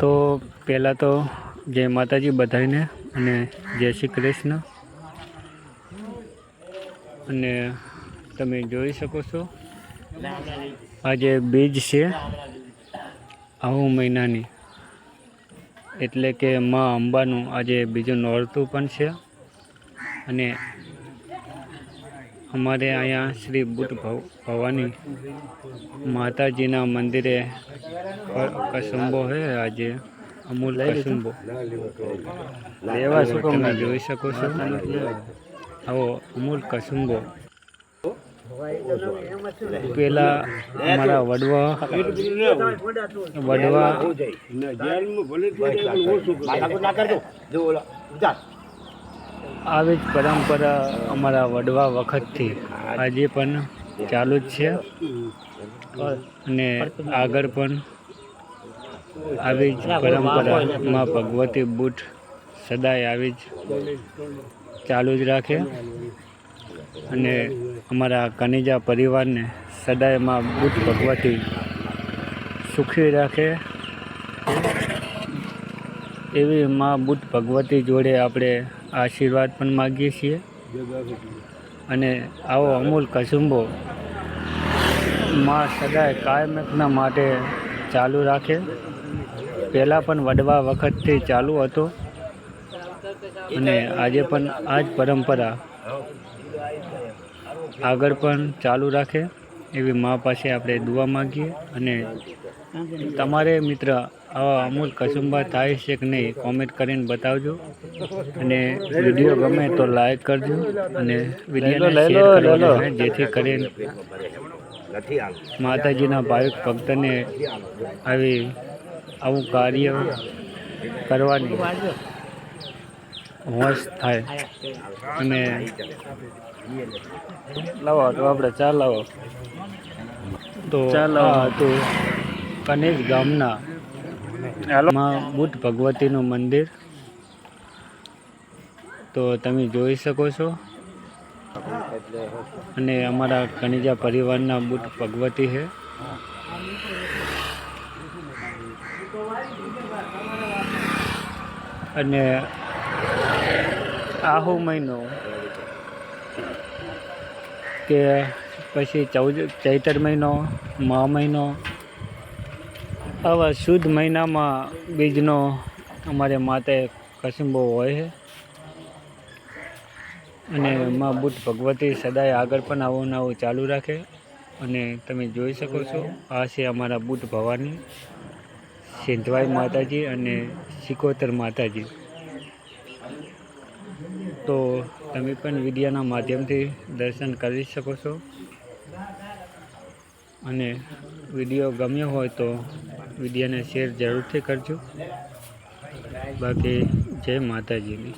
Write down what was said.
તો પહેલાં તો જય માતાજી બધાને અને જય શ્રી કૃષ્ણ. અને તમે જોઈ શકો છો, આજે બીજ છે આવું મહિનાની. એટલે કે મા અંબાનું આજે બીજું નોરતું પણ છે. અને અમારે અહીંયા શ્રી બુટ ભવ ભવાની માતાજીના મંદિરે કસુંબો છે આજે અમૂલ કસુંબો. લેવા શું તમે જોઈ શકો છો. આવો અમૂલ કસુંબો. પેલા અમારા વડવા વડવા આવી જ પરંપરા અમારા વડવા વખતથી આજે પણ ચાલુ જ છે. અને આગળ પણ આવી જ પરંપરામાં ભગવતી બુટ સદાય આવી જ ચાલુ જ રાખે. અને અમારા કનિજા પરિવારને સદાયમાં બુટ ભગવતી સુખી રાખે. એવી માં બુટ ભગવતી જોડે આપણે આશીર્વાદ પણ માગીએ છીએ. અને આવો અમૂલ કસુંબો માં સદાય કાયમના માટે ચાલુ રાખે. પહેલાં પણ વડવા વખતથી ચાલુ હતો. અને આજે પણ આ જ પરંપરા આગળ પણ ચાલુ રાખે. એવી મા પાસે આપણે દુઆ માગીએ. અને તમારે મિત્ર આવા અમૂલ કસુંબા થાય છે કે નહીં કોમેન્ટ કરીને બતાવજો. અને વીડિયો ગમે તો લાઈક કરજો અને વિડીયોને લો, શેર કરજો જેથી કરીને માતાજીના ભાવિક ભક્તને આવી આવું કાર્ય કરવાની હોશ થાય. અને લાવો તો આપણે ચા લાવો. તો ચાલો. આ હતું કનેજ ગામના માં બુદ્ધ ભગવતીનું મંદિર. તો તમે જોઈ શકો છો. અને અમારા કણિજા પરિવારના બુદ્ધ ભગવતી છે. અને આહુ મહિનો કે પછી ચૌદ ચૈતર મહિનો મહિનો આવા શુદ્ધ મહિનામાં બીજનો અમારે માતે કસુંબો હોય છે. અને માં બુટ ભગવતી સદાય આગળ પણ આવું ને આવું ચાલુ રાખે. અને તમે જોઈ શકો છો, આ છે અમારા બુદ્ધ ભવાની સિંધવાઈ માતાજી અને સિકોતર માતાજી. તો તમે પણ વિડીયોના માધ્યમથી દર્શન કરી શકો છો. અને વીડિયો ગમ્યો હોય તો વિડીયોને શેર જરૂરથી કરજો. બાકી જય માતાજીની.